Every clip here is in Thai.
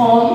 como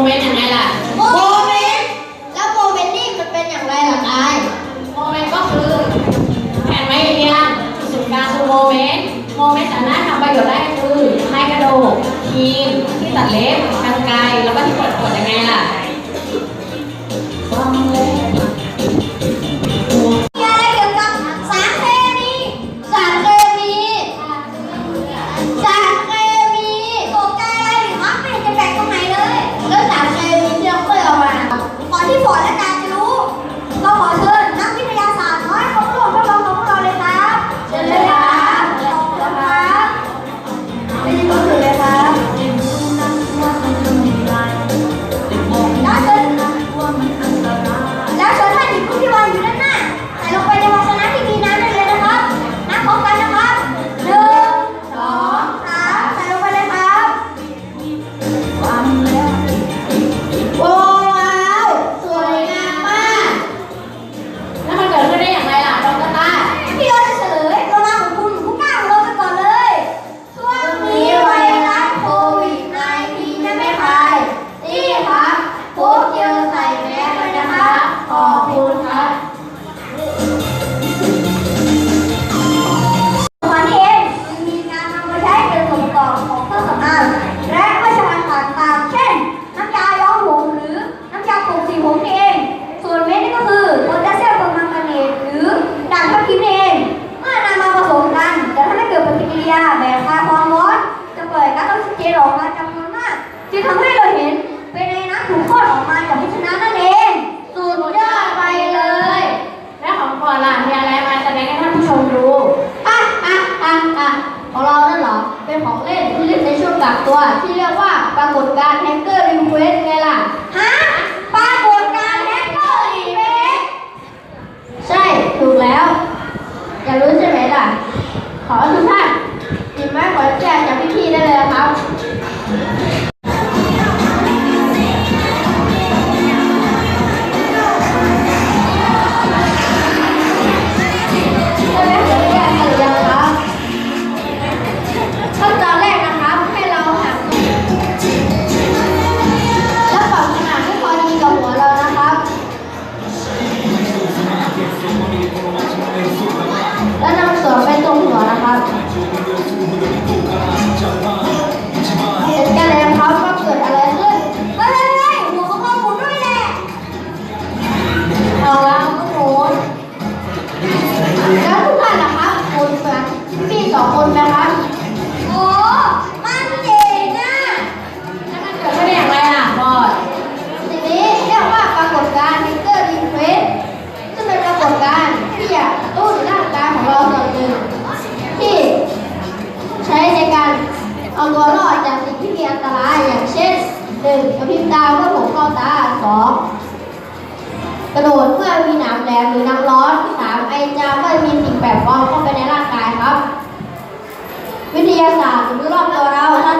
มเมนต์ยังไงล่ะ โมเมนต์แล้วโมเมนต์นี่มันเป็นอย่างไรล่ะกายโมเมนต์ก็คือแผนไม้เรียงจุดยกลางคือโมเมนต์ โมเมนต์สามารถทำประโยชน์ได้คือให้กระโดดทีมที่ตัดเล็บกางไกรแล้วก็ที่กดกดยังไงล่ะ จึงทำให้เราเห็นเป็นในน้ถูกข้อออกมาจากพิชนะนั่นเองสุดยอดไปเลย และของก่อนล่ะมีอะไรมาแสดงให้ท่านผู้ชมดูอะอะอะอะของเรานั่นเหรอ เป็นของเล่นที่เล่นในช่วงกักตัว ที่เรียกว่าปรากฏการ์แฮกเกอร์รีเควสไงล่ะฮะปรากฏการ์แฮกเกอร์รีเควสใช่ถูกแล้วอยากรู้ใช่ไหมล่ะ ขอทุกท่าน ตัวรอดจากสิ่งที่มีอันตรายอย่างเช่นหนึ่งกระพริบตาเมื่อผมเข้าตาสองกระโดดเมื่อมีหนามแหลมหรือน้ำร้อนสามไอจามเมื่อมีสิ่งแปลกปลอมเข้าไปในร่างกายครับ วิทยาศาสตร์หรือรอบตัวเราท่าน